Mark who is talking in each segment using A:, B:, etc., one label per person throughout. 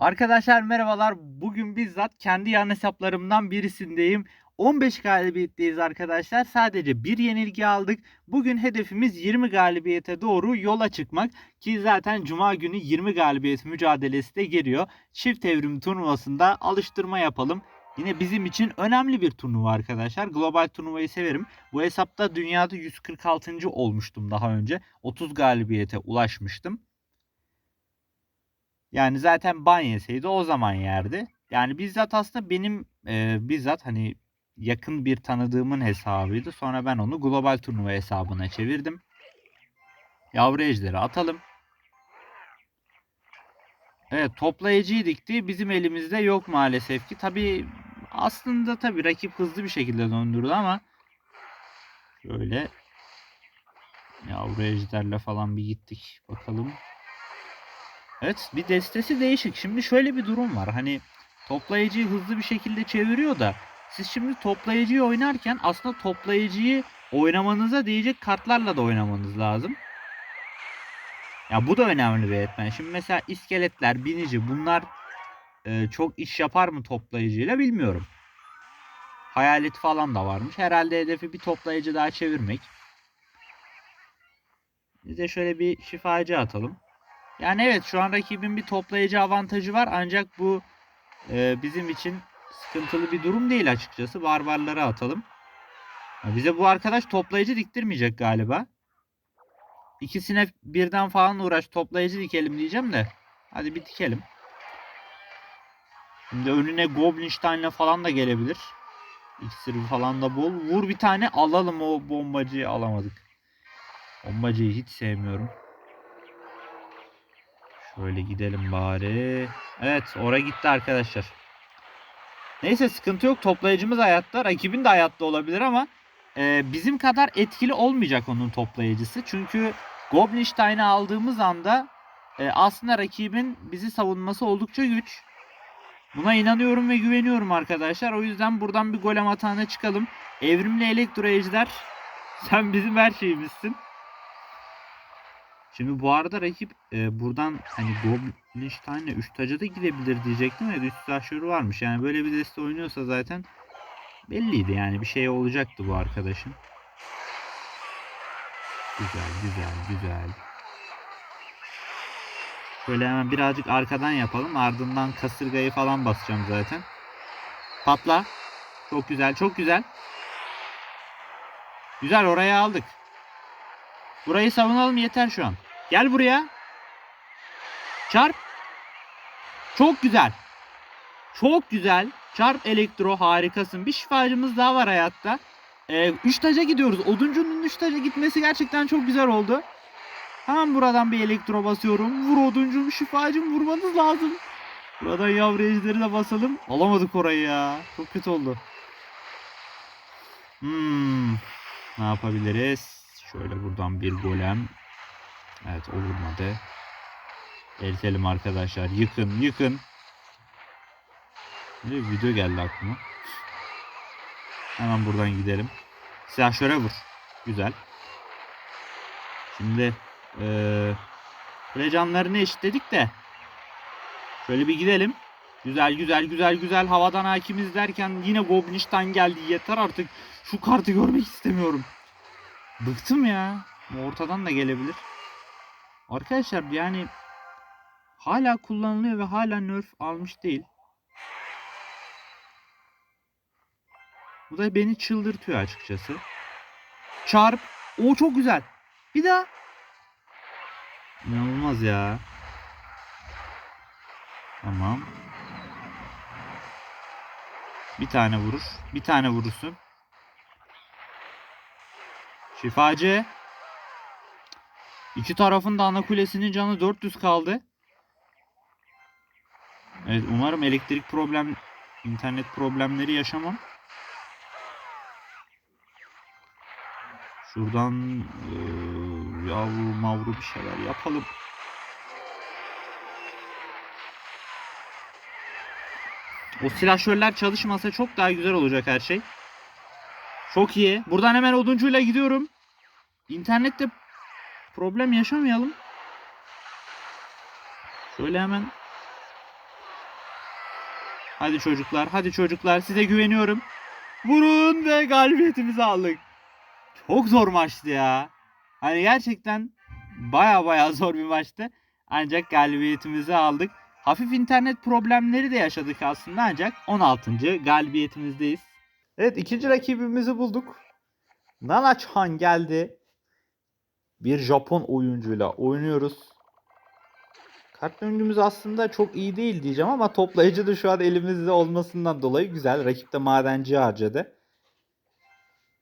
A: Arkadaşlar merhabalar. Bugün bizzat kendi yan hesaplarımdan birisindeyim. 15 galibiyetteyiz arkadaşlar. Sadece bir yenilgi aldık. Bugün hedefimiz 20 galibiyete doğru yola çıkmak. Ki zaten cuma günü 20 galibiyet mücadelesi de geliyor. Çift evrim turnuvasında alıştırma yapalım. Yine bizim için önemli bir turnuva arkadaşlar. Global turnuvayı severim. Bu hesapta dünyada 146. olmuştum daha önce. 30 galibiyete ulaşmıştım. Yani zaten ban yeseydi o zaman yerdi. Yani bizzat aslında benim e, bizzat hani yakın bir tanıdığımın hesabıydı. Sonra ben onu global turnuva hesabına çevirdim. Yavru ejderi atalım. Evet toplayıcıyı dikti. Bizim elimizde yok maalesef ki. Tabi aslında tabi rakip hızlı bir şekilde döndürdü ama şöyle yavru ejderle falan bir gittik. Bakalım. Evet bir destesi değişik. Şimdi şöyle bir durum var. Hani toplayıcıyı hızlı bir şekilde çeviriyor da siz şimdi toplayıcıyı oynarken aslında toplayıcıyı oynamanıza değecek kartlarla da oynamanız lazım. Ya bu da önemli bir etmen. Şimdi mesela iskeletler, binici bunlar e, çok iş yapar mı toplayıcıyla bilmiyorum. Hayalet falan da varmış. Herhalde hedefi bir toplayıcı daha çevirmek. Biz de şöyle bir şifacı atalım. Yani evet şu an rakibin bir toplayıcı avantajı var ancak bu e, bizim için sıkıntılı bir durum değil açıkçası. Barbarları atalım. Ya bize bu arkadaş toplayıcı diktirmeyecek galiba. İkisine birden falan uğraş toplayıcı dikelim diyeceğim de. Hadi bir dikelim. Şimdi önüne Goblinstein'le falan da gelebilir. İksiri falan da bol. Vur bir tane alalım o bombacıyı alamadık. Bombacıyı hiç sevmiyorum. Şöyle gidelim bari. Evet oraya gitti arkadaşlar. Neyse sıkıntı yok. Toplayıcımız hayatta. Rakibin de hayatta olabilir ama e, bizim kadar etkili olmayacak onun toplayıcısı. Çünkü Goblinstein'i aldığımız anda e, aslında rakibin bizi savunması oldukça güç. Buna inanıyorum ve güveniyorum arkadaşlar. O yüzden buradan bir golem atağına çıkalım. Evrimli elektro ejder. Sen bizim her şeyimizsin. Şimdi bu arada rakip e, buradan hani Goblinstein'le 3 taca da gidebilir diyecektim ve üst taşları varmış. Yani böyle bir deste oynuyorsa zaten belliydi yani bir şey olacaktı bu arkadaşın. Güzel güzel güzel. Şöyle hemen birazcık arkadan yapalım. Ardından kasırgayı falan basacağım zaten. Patla. Çok güzel çok güzel. Güzel oraya aldık. Burayı savunalım yeter şu an. Gel buraya. Çarp. Çok güzel. Çok güzel. Çarp elektro harikasın. Bir şifacımız daha var hayatta. 3 ee, üç taca gidiyoruz. Oduncunun 3 taca gitmesi gerçekten çok güzel oldu. Hemen buradan bir elektro basıyorum. Vur oduncum şifacım vurmanız lazım. Buradan yavru ejderi de basalım. Alamadık orayı ya. Çok kötü oldu. Hmm. Ne yapabiliriz? Şöyle buradan bir golem. Evet o vurmadı. Eltelim arkadaşlar. Yıkın yıkın. Bir video geldi aklıma. Hemen buradan gidelim. Silahşöre vur. Güzel. Şimdi ee, böyle canlarını eşitledik de. Şöyle bir gidelim. Güzel güzel güzel güzel havadan hakimiz derken yine Goblinstein geldi. Yeter artık. Şu kartı görmek istemiyorum. Bıktım ya. Ortadan da gelebilir. Arkadaşlar yani hala kullanılıyor ve hala nerf almış değil. Bu da beni çıldırtıyor açıkçası. Çarp. O çok güzel. Bir daha. İnanılmaz ya. Tamam. Bir tane vurur. Bir tane vurursun. Şifacı. İki tarafın da ana kulesinin canı 400 kaldı. Evet umarım elektrik problem, internet problemleri yaşamam. Şuradan e, yavru mavru bir şeyler yapalım. O silahşörler çalışmasa çok daha güzel olacak her şey. Çok iyi. Buradan hemen oduncuyla gidiyorum. İnternette problem yaşamayalım. Şöyle hemen Hadi çocuklar, hadi çocuklar size güveniyorum. Vurun ve galibiyetimizi aldık. Çok zor maçtı ya. Hani gerçekten baya baya zor bir maçtı. Ancak galibiyetimizi aldık. Hafif internet problemleri de yaşadık aslında ancak 16. galibiyetimizdeyiz. Evet ikinci rakibimizi bulduk. Nanachan geldi. Bir Japon oyuncuyla oynuyoruz. Kart oyuncumuz aslında çok iyi değil diyeceğim ama toplayıcı da şu an elimizde olmasından dolayı güzel. Rakip de madenci harcadı.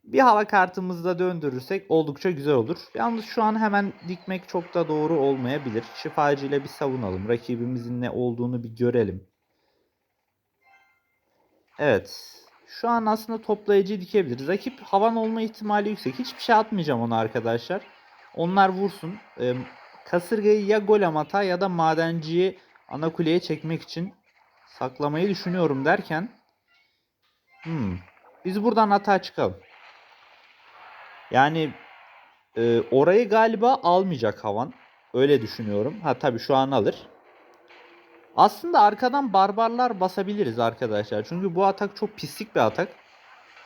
A: Bir hava kartımızı da döndürürsek oldukça güzel olur. Yalnız şu an hemen dikmek çok da doğru olmayabilir. Şifacı ile bir savunalım. Rakibimizin ne olduğunu bir görelim. Evet. Şu an aslında toplayıcı dikebiliriz. Rakip havan olma ihtimali yüksek. Hiçbir şey atmayacağım ona arkadaşlar. Onlar vursun. Ee, kasırgayı ya golem ata ya da madenciyi ana kuleye çekmek için saklamayı düşünüyorum derken hmm, biz buradan hata çıkalım. Yani e, orayı galiba almayacak havan. Öyle düşünüyorum. Ha tabii şu an alır. Aslında arkadan barbarlar basabiliriz arkadaşlar. Çünkü bu atak çok pislik bir atak.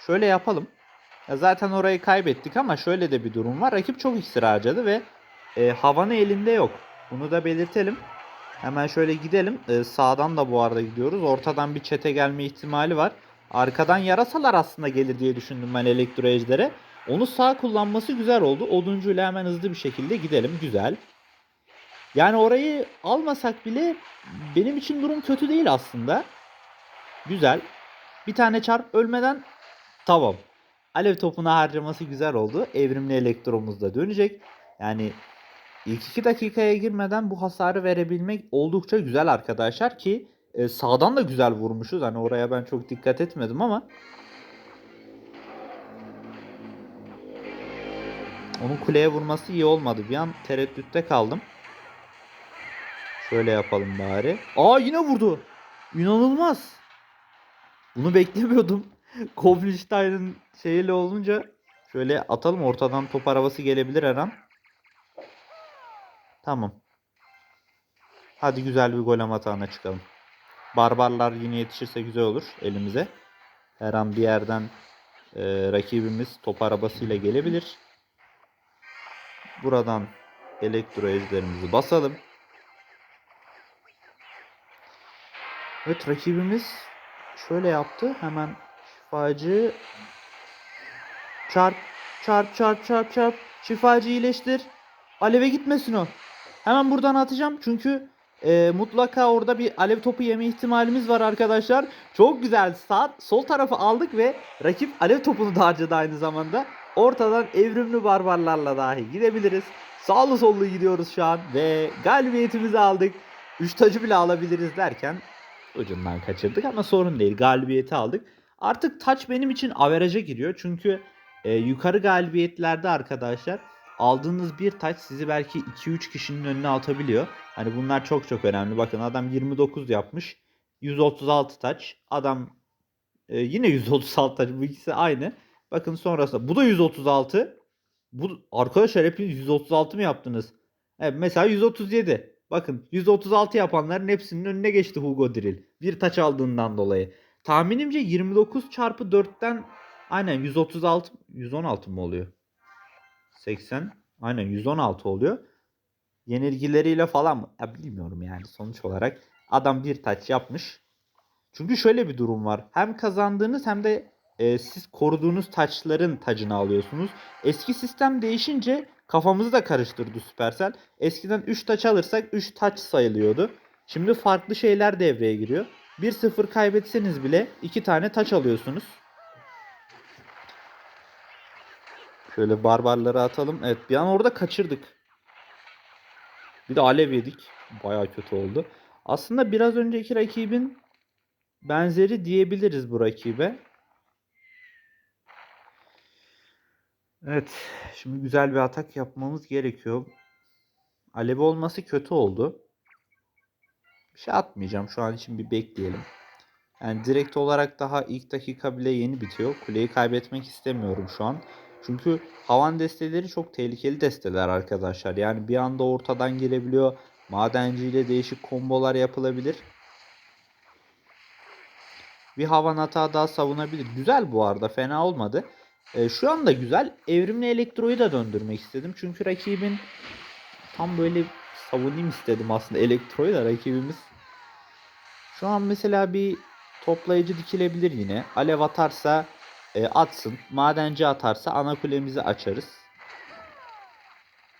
A: Şöyle yapalım. Ya zaten orayı kaybettik ama şöyle de bir durum var. Rakip çok iksir harcadı ve e, havanı elinde yok. Bunu da belirtelim. Hemen şöyle gidelim. E, sağdan da bu arada gidiyoruz. Ortadan bir çete gelme ihtimali var. Arkadan yarasalar aslında gelir diye düşündüm ben elektro ejdere. Onu sağ kullanması güzel oldu. Oduncuyla hemen hızlı bir şekilde gidelim. Güzel. Yani orayı almasak bile benim için durum kötü değil aslında. Güzel. Bir tane çarp ölmeden tamam. Alev topuna harcaması güzel oldu. Evrimli elektromuz da dönecek. Yani ilk 2 dakikaya girmeden bu hasarı verebilmek oldukça güzel arkadaşlar ki e, sağdan da güzel vurmuşuz. Hani oraya ben çok dikkat etmedim ama onun kuleye vurması iyi olmadı. Bir an tereddütte kaldım. Şöyle yapalım bari. Aa yine vurdu. İnanılmaz. Bunu beklemiyordum. Koblenstein'ın şeyiyle olunca şöyle atalım ortadan top arabası gelebilir her an. Tamam. Hadi güzel bir gol atağına çıkalım. Barbarlar yine yetişirse güzel olur elimize. Her an bir yerden e, rakibimiz top arabasıyla gelebilir. Buradan elektro ejderimizi basalım. Evet rakibimiz şöyle yaptı. Hemen şifacı çarp çarp çarp çarp çarp şifacı iyileştir. Aleve gitmesin o. Hemen buradan atacağım çünkü e, mutlaka orada bir alev topu yeme ihtimalimiz var arkadaşlar. Çok güzel sağ sol tarafı aldık ve rakip alev topunu da harcadı aynı zamanda. Ortadan evrimli barbarlarla dahi gidebiliriz. Sağlı sollu gidiyoruz şu an ve galibiyetimizi aldık. 3 tacı bile alabiliriz derken ucundan kaçırdık ama sorun değil. Galibiyeti aldık. Artık taç benim için averaja giriyor. Çünkü e, yukarı galibiyetlerde arkadaşlar aldığınız bir taç sizi belki 2-3 kişinin önüne atabiliyor. Hani bunlar çok çok önemli. Bakın adam 29 yapmış. 136 taç. Adam e, yine 136 taç. Bu ikisi aynı. Bakın sonrasında bu da 136. Bu arkadaşlar hepiniz 136 mı yaptınız? Evet mesela 137. Bakın 136 yapanların hepsinin önüne geçti Hugo Drill. Bir taç aldığından dolayı. Tahminimce 29 çarpı 4'ten aynen 136 116 mı oluyor? 80 aynen 116 oluyor. Yenilgileriyle falan mı? Ya bilmiyorum yani sonuç olarak adam bir taç yapmış. Çünkü şöyle bir durum var. Hem kazandığınız hem de e, siz koruduğunuz taçların tacını alıyorsunuz. Eski sistem değişince kafamızı da karıştırdı Supercell. Eskiden 3 taç alırsak 3 taç sayılıyordu. Şimdi farklı şeyler devreye giriyor. 1-0 kaybetseniz bile 2 tane taç alıyorsunuz. Şöyle barbarları atalım. Evet bir an orada kaçırdık. Bir de alev yedik. Baya kötü oldu. Aslında biraz önceki rakibin benzeri diyebiliriz bu rakibe. Evet. Şimdi güzel bir atak yapmamız gerekiyor. Alev olması kötü oldu. Bir şey atmayacağım. Şu an için bir bekleyelim. Yani direkt olarak daha ilk dakika bile yeni bitiyor. Kuleyi kaybetmek istemiyorum şu an. Çünkü havan desteleri çok tehlikeli desteler arkadaşlar. Yani bir anda ortadan girebiliyor. Madenciyle değişik kombolar yapılabilir.
B: Bir havan hata daha savunabilir. Güzel bu arada. Fena olmadı. E, şu anda güzel. Evrimli elektroyu da döndürmek istedim. Çünkü rakibin tam böyle savunayım istedim aslında elektroyu da rakibimiz. Şu an mesela bir toplayıcı dikilebilir yine. Alev atarsa e, atsın. Madenci atarsa ana kulemizi açarız.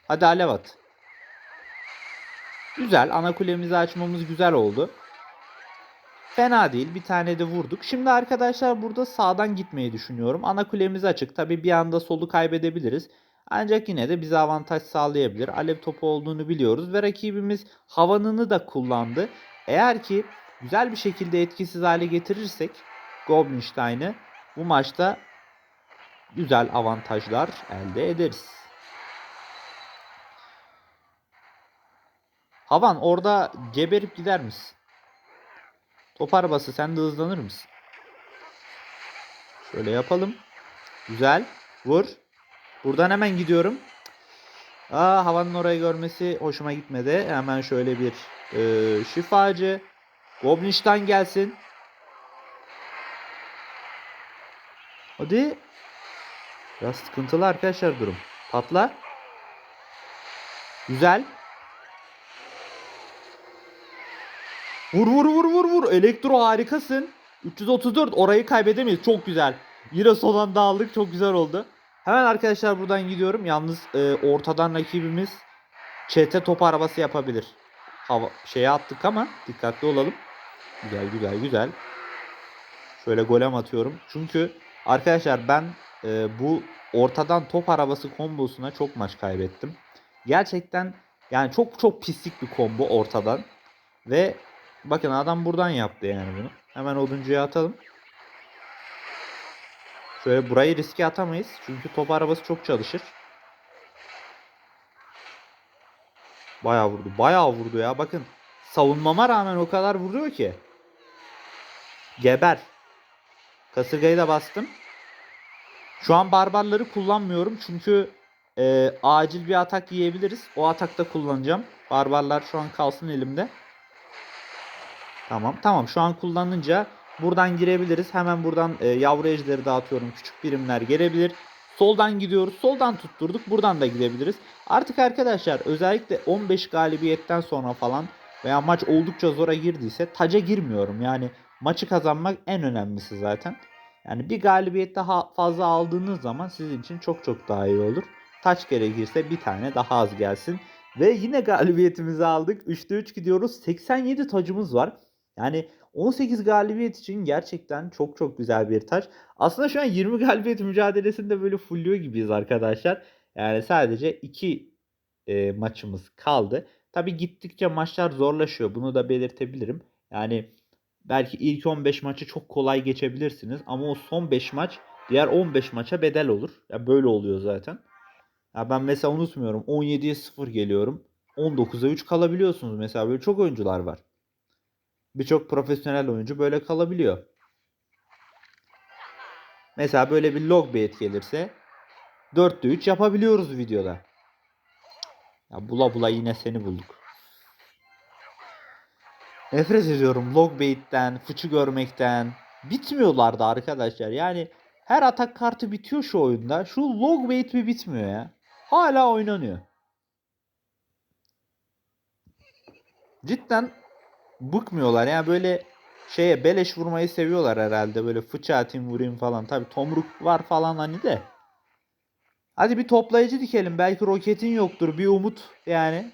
B: Hadi alev at. Güzel. Ana kulemizi açmamız güzel oldu. Fena değil. Bir tane de vurduk. Şimdi arkadaşlar burada sağdan gitmeyi düşünüyorum. Ana kulemiz açık. Tabi bir anda solu kaybedebiliriz. Ancak yine de bize avantaj sağlayabilir. Alev topu olduğunu biliyoruz ve rakibimiz havanını da kullandı. Eğer ki güzel bir şekilde etkisiz hale getirirsek Goblinstein'ı bu maçta güzel avantajlar elde ederiz. Havan orada geberip gider misin? Top arabası sen de hızlanır mısın? Şöyle yapalım. Güzel. Vur. Buradan hemen gidiyorum. Aa havanın orayı görmesi hoşuma gitmedi. Hemen şöyle bir e, şifacı. Goblinstein gelsin. Hadi. Biraz sıkıntılı arkadaşlar durum. Patla. Güzel. Vur vur vur vur vur. Elektro harikasın. 334 orayı kaybedemeyiz. Çok güzel. Yine son anda aldık. Çok güzel oldu. Hemen arkadaşlar buradan gidiyorum. Yalnız e, ortadan rakibimiz çete top arabası yapabilir. Hava şeye attık ama dikkatli olalım. Güzel güzel güzel. Şöyle golem atıyorum. Çünkü arkadaşlar ben e, bu ortadan top arabası kombosuna çok maç kaybettim. Gerçekten yani çok çok pislik bir combo ortadan. Ve bakın adam buradan yaptı yani bunu. Hemen oduncuya atalım. Şöyle burayı riske atamayız. Çünkü top arabası çok çalışır. Bayağı vurdu. Bayağı vurdu ya. Bakın savunmama rağmen o kadar vuruyor ki. Geber. Kasırgayı da bastım. Şu an barbarları kullanmıyorum. Çünkü e, acil bir atak yiyebiliriz. O atakta kullanacağım. Barbarlar şu an kalsın elimde. Tamam. Tamam. Şu an kullanınca buradan girebiliriz. Hemen buradan e, yavru ejderi dağıtıyorum. Küçük birimler gelebilir. Soldan gidiyoruz. Soldan tutturduk. Buradan da gidebiliriz. Artık arkadaşlar özellikle 15 galibiyetten sonra falan veya maç oldukça zora girdiyse taca girmiyorum. Yani maçı kazanmak en önemlisi zaten. Yani bir galibiyet daha fazla aldığınız zaman sizin için çok çok daha iyi olur. Taç gerekirse bir tane daha az gelsin. Ve yine galibiyetimizi aldık. 3'te 3 gidiyoruz. 87 tacımız var. Yani 18 galibiyet için gerçekten çok çok güzel bir taç. Aslında şu an 20 galibiyet mücadelesinde böyle fulluyor gibiyiz arkadaşlar. Yani sadece 2 e, maçımız kaldı. Tabi gittikçe maçlar zorlaşıyor. Bunu da belirtebilirim. Yani belki ilk 15 maçı çok kolay geçebilirsiniz. Ama o son 5 maç diğer 15 maça bedel olur. Ya böyle oluyor zaten. Ya ben mesela unutmuyorum 17'ye 0 geliyorum. 19'a 3 kalabiliyorsunuz mesela böyle çok oyuncular var. Birçok profesyonel oyuncu böyle kalabiliyor. Mesela böyle bir log bait gelirse 4'te 3 yapabiliyoruz videoda. Ya bula bula yine seni bulduk. Nefret ediyorum log bait'ten, fıçı görmekten. Bitmiyorlardı arkadaşlar. Yani her atak kartı bitiyor şu oyunda. Şu log bait mi bitmiyor ya. Hala oynanıyor. Cidden bıkmıyorlar. Yani böyle şeye beleş vurmayı seviyorlar herhalde. Böyle fıça atayım vurayım falan. Tabi tomruk var falan hani de. Hadi bir toplayıcı dikelim. Belki roketin yoktur. Bir umut yani.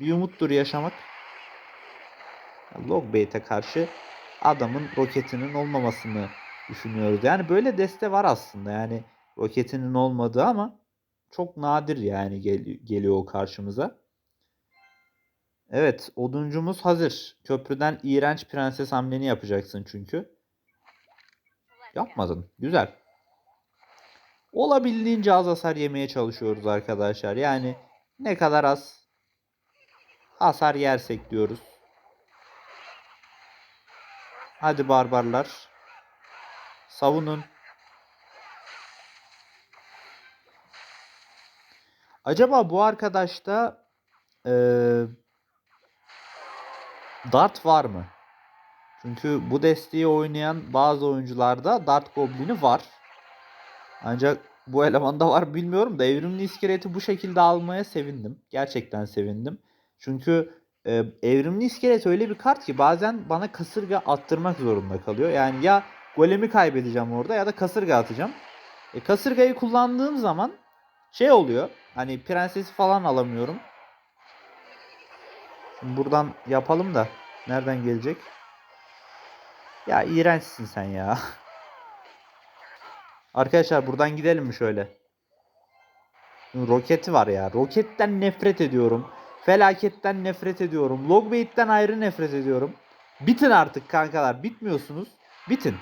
B: Bir umuttur yaşamak. Logbait'e karşı adamın roketinin olmamasını düşünüyoruz. Yani böyle deste var aslında. Yani roketinin olmadığı ama çok nadir yani gel- geliyor o karşımıza. Evet, oduncumuz hazır. Köprüden iğrenç prenses hamleni yapacaksın çünkü. Yapmadın. Güzel. Olabildiğince az hasar yemeye çalışıyoruz arkadaşlar. Yani ne kadar az hasar yersek diyoruz. Hadi barbarlar. Savunun. Acaba bu arkadaşta eee Dart var mı? Çünkü bu desteği oynayan bazı oyuncularda Dart Goblin'i var. Ancak bu elemanda var bilmiyorum da evrimli iskeleti bu şekilde almaya sevindim. Gerçekten sevindim. Çünkü e, evrimli iskelet öyle bir kart ki bazen bana kasırga attırmak zorunda kalıyor. Yani ya golemi kaybedeceğim orada ya da kasırga atacağım. E, kasırgayı kullandığım zaman şey oluyor. Hani prensesi falan alamıyorum. Buradan yapalım da nereden gelecek? Ya iğrençsin sen ya. Arkadaşlar buradan gidelim mi şöyle? Roketi var ya. Roketten nefret ediyorum. Felaketten nefret ediyorum. Logbait'ten ayrı nefret ediyorum. Bitin artık kankalar. Bitmiyorsunuz. Bitin.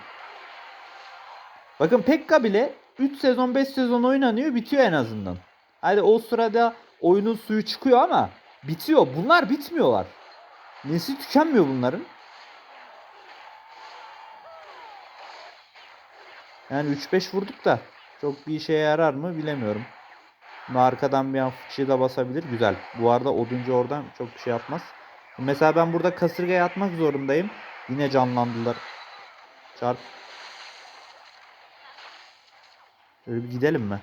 B: Bakın Pekka bile 3 sezon 5 sezon oynanıyor bitiyor en azından. Hadi o sırada oyunun suyu çıkıyor ama bitiyor. Bunlar bitmiyorlar. Nesli tükenmiyor bunların. Yani 3-5 vurduk da çok bir işe yarar mı bilemiyorum. Bunu arkadan bir an fıçıyı da basabilir. Güzel. Bu arada oduncu oradan çok bir şey yapmaz. Mesela ben burada kasırgaya atmak zorundayım. Yine canlandılar. Çarp. Şöyle bir gidelim mi?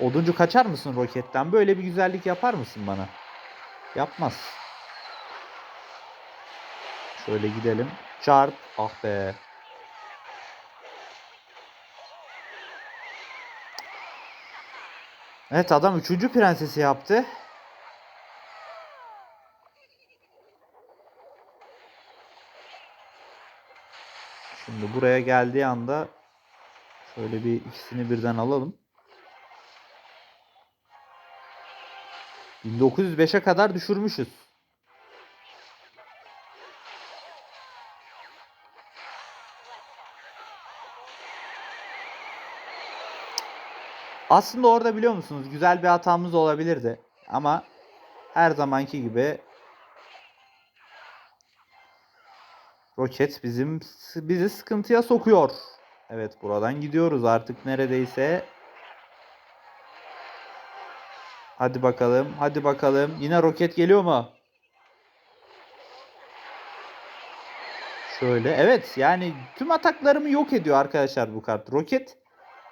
B: Oduncu kaçar mısın roketten? Böyle bir güzellik yapar mısın bana? Yapmaz. Şöyle gidelim. Çarp. Ah be. Evet adam 3. prensesi yaptı. Şimdi buraya geldiği anda şöyle bir ikisini birden alalım. 1905'e kadar düşürmüşüz. Aslında orada biliyor musunuz güzel bir hatamız olabilirdi. Ama her zamanki gibi Roket bizim bizi sıkıntıya sokuyor. Evet buradan gidiyoruz artık neredeyse. Hadi bakalım, hadi bakalım. Yine roket geliyor mu? Şöyle evet yani tüm ataklarımı yok ediyor arkadaşlar bu kart. Roket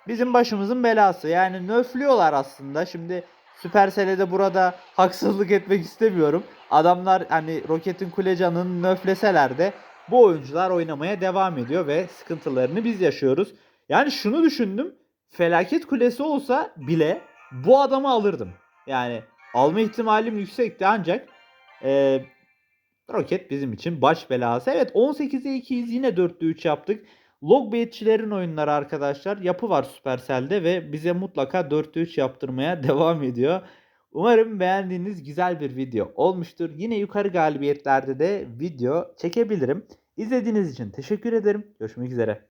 B: bizim başımızın belası. Yani nöflüyorlar aslında. Şimdi Supercell'e de burada haksızlık etmek istemiyorum. Adamlar hani Rocket'in kule canını nöfleseler de bu oyuncular oynamaya devam ediyor ve sıkıntılarını biz yaşıyoruz. Yani şunu düşündüm. Felaket kulesi olsa bile bu adamı alırdım. Yani alma ihtimalim yüksekti ancak e, Roket bizim için baş belası. Evet 18'e 2'yiz yine 4'te 3 yaptık. Logbaitçilerin oyunları arkadaşlar yapı var Supercell'de ve bize mutlaka 4'te 3 yaptırmaya devam ediyor. Umarım beğendiğiniz güzel bir video olmuştur. Yine yukarı galibiyetlerde de video çekebilirim. İzlediğiniz için teşekkür ederim. Görüşmek üzere.